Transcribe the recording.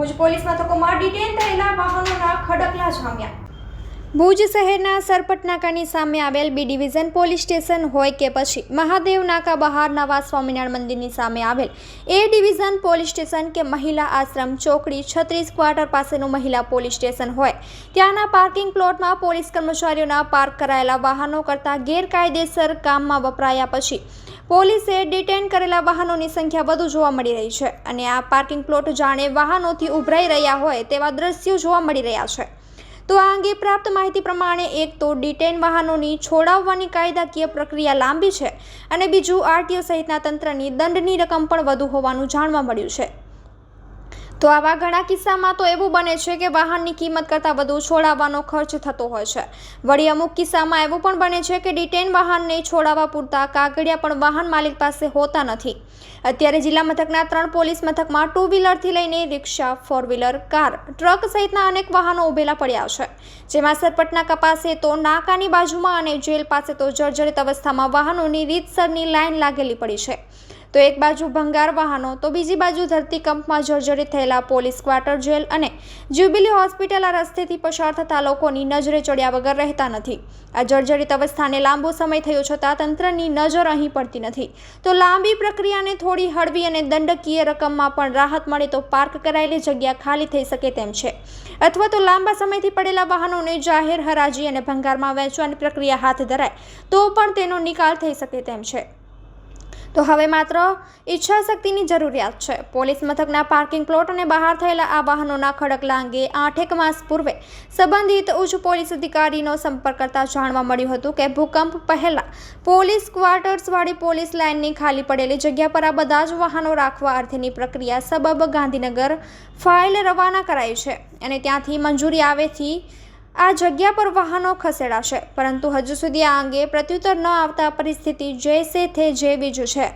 Bhuj police મથકોમાં detain થયેલા વાહનોના ખડકલા જામ્યા. ભુજ શહેરના સરપટ નાકાની સામે આવેલ બી ડિવિઝન પોલીસ સ્ટેશન હોય કે પછી મહાદેવ નાકા બહાર નવા સ્વામિનારાયણ મંદિરની સામે આવેલ એ ડિવિઝન પોલીસ સ્ટેશન કે મહિલા આશ્રમ ચોકડી છત્રીસ ક્વાર્ટર પાસેનું મહિલા પોલીસ સ્ટેશન હોય. ત્યાંના પાર્કિંગ પ્લોટમાં પોલીસ કર્મચારીઓના પાર્ક કરાયેલા વાહનો કરતાં ગેરકાયદેસર કામમાં વપરાયા પછી પોલીસે ડિટેન કરેલા વાહનોની સંખ્યા વધુ જોવા મળી રહી છે અને આ પાર્કિંગ પ્લોટ જાણે વાહનોથી ઉભરાઈ રહ્યા હોય તેવા દ્રશ્યો જોવા મળી રહ્યા છે. તો આ અંગે પ્રાપ્ત માહિતી પ્રમાણે એક તો ડિટેન વાહનોની છોડાવવાની કાયદાકીય પ્રક્રિયા લાંબી છે અને બીજું આરટીઓ સહિતના તંત્રની દંડની રકમ પણ વધુ હોવાનું જાણવા મળ્યું છે. તો આવા ઘણા કિસ્સામાં તો એવું બને છે કે વાહનની કિંમત કરતાં વધુ છોડાવવાનો ખર્ચ થતો હોય છે. વળી અમુક કિસ્સામાં એવું પણ બને છે કે ડિટેન વાહનને છોડાવવા પૂરતા કાગળિયા પણ વાહન માલિક પાસે હોતા નથી. અત્યારે જિલ્લા મથકના ત્રણ પોલીસ મથકમાં ટુ વ્હીલરથી લઈને રિક્ષા ફોર વ્હીલર કાર, ટ્રક સહિતના અનેક વાહનો ઉભેલા પડ્યા છે. જેમાં સરપટના કપાસે તો નાકાની બાજુમાં અને જેલ પાસે તો જર્જરિત અવસ્થામાં વાહનોની રીતસરની લાઇન લાગેલી પડી છે. તો એક બાજુ ભંગાર વાહનો, તો બીજી બાજુ ધરતીકંપમાં જર્જરિત થયેલા પોલીસ ક્વાર્ટર જેલ અને જ્યુબિલી હોસ્પિટલ આ રસ્તેથી પસાર થતા લોકોની નજરે ચડ્યા વગર રહેતા નથી. આ જર્જરિત અવસ્થાને લાંબો સમય થયો છતાં તંત્રની નજર અહીં પડતી નથી. તો લાંબી પ્રક્રિયાને થોડી હળવી અને દંડકીય રકમમાં પણ રાહત મળે તો પાર્ક કરાયેલી જગ્યા ખાલી થઈ શકે તેમ છે. અથવા તો લાંબા સમયથી પડેલા વાહનોને જાહેર હરાજી અને ભંગારમાં વહેંચવાની પ્રક્રિયા હાથ ધરાય તો પણ તેનો નિકાલ થઈ શકે તેમ છે. તો હવે માત્ર ઈચ્છા શક્તિની જરૂરિયાત છે. પોલીસ મથકના પાર્કિંગ પ્લોટ અને બહાર થયેલા આ વાહનોના ખડકલા અંગે આઠેક માસ પૂર્વે સંબંધિત ઉચ્ચ પોલીસ અધિકારીનો સંપર્ક કરતા જાણવા મળ્યું હતું કે ભૂકંપ પહેલા પોલીસ ક્વાર્ટર્સવાળી પોલીસ લાઇનની ખાલી પડેલી જગ્યા પર આ બધા જ વાહનો રાખવા અર્થેની પ્રક્રિયા સબબ ગાંધીનગર ફાઇલ રવાના કરાઈ છે અને ત્યાંથી મંજૂરી આવેથી આ જગ્યા પર વાહનો ખસેડાશે, પરંતુ હજુ સુધી આ અંગે પ્રત્યુત્તર ન આવતા પરિસ્થિતિ જૈસે થે જેવી જ છે.